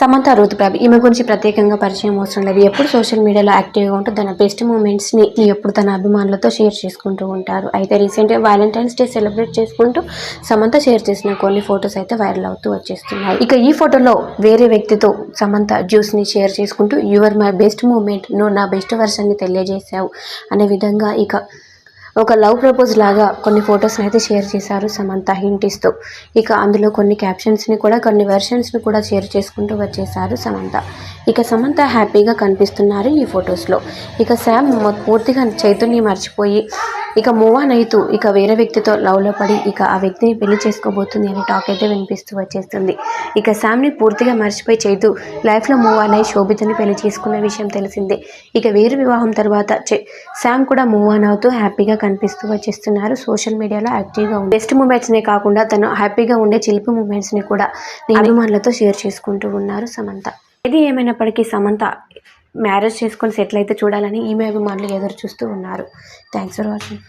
సమంత రుతుప్రభ ఈమె గురించి ప్రత్యేకంగా పరిచయం అవసరం లేదు. ఎప్పుడు సోషల్ మీడియాలో యాక్టివ్గా ఉంటూ తన బెస్ట్ మూమెంట్స్ని ఎప్పుడు తన అభిమానులతో షేర్ చేసుకుంటూ ఉంటారు. అయితే రీసెంట్గా వ్యాలంటైన్స్ డే సెలబ్రేట్ చేసుకుంటూ సమంత షేర్ చేసిన కొన్ని ఫొటోస్ అయితే వైరల్ అవుతూ వచ్చేస్తున్నాయి. ఇక ఈ ఫోటోలో వేరే వ్యక్తితో సమంత జ్యూస్ని షేర్ చేసుకుంటూ యువర్ మై బెస్ట్ మూమెంట్ నువ్వు నా బెస్ట్ వర్షన్ని తెలియజేశావు అనే విధంగా ఇక ఒక లవ్ ప్రపోజ్ లాగా కొన్ని ఫొటోస్ని అయితే షేర్ చేశారు సమంత హింట్ ఇస్తూ ఇక అందులో కొన్ని క్యాప్షన్స్ని కూడా కొన్ని వెర్షన్స్ని కూడా షేర్ చేసుకుంటూ వచ్చేసారు సమంత. ఇక సమంత హ్యాపీగా కనిపిస్తున్నారు ఈ ఫొటోస్లో ఇక శామ్ పూర్తిగా చైతన్యం మర్చిపోయి ఇక మూవ్ ఆన్ అవుతూ ఇక వేరే వ్యక్తితో లవ్లో పడి ఇక ఆ వ్యక్తిని పెళ్ళి చేసుకోబోతుంది అనే టాక్ అయితే వినిపిస్తూ వచ్చేస్తుంది. ఇక శామ్ని పూర్తిగా మర్చిపోయి చైతు లైఫ్లో మూవ్ ఆన్ అయి శోభితని పెళ్ళి చేసుకున్న విషయం తెలిసిందే. ఇక వేరు వివాహం తర్వాత శామ్ కూడా మూవ్ ఆన్ అవుతూ హ్యాపీగా కనిపిస్తూ వచ్చేస్తున్నారు. సోషల్ మీడియాలో యాక్టివ్గా ఉంది బెస్ట్ మూమెంట్స్నే కాకుండా తను హ్యాపీగా ఉండే చిలిపి మూమెంట్స్ని కూడా అభిమానులతో షేర్ చేసుకుంటూ ఉన్నారు సమంత. ఇది ఏమైనప్పటికీ సమంత మ్యారేజ్ చేసుకొని సెటిల్ అయితే చూడాలని ఈమె అభిమానులు ఎదురు చూస్తూ ఉన్నారు. Thanks for watching.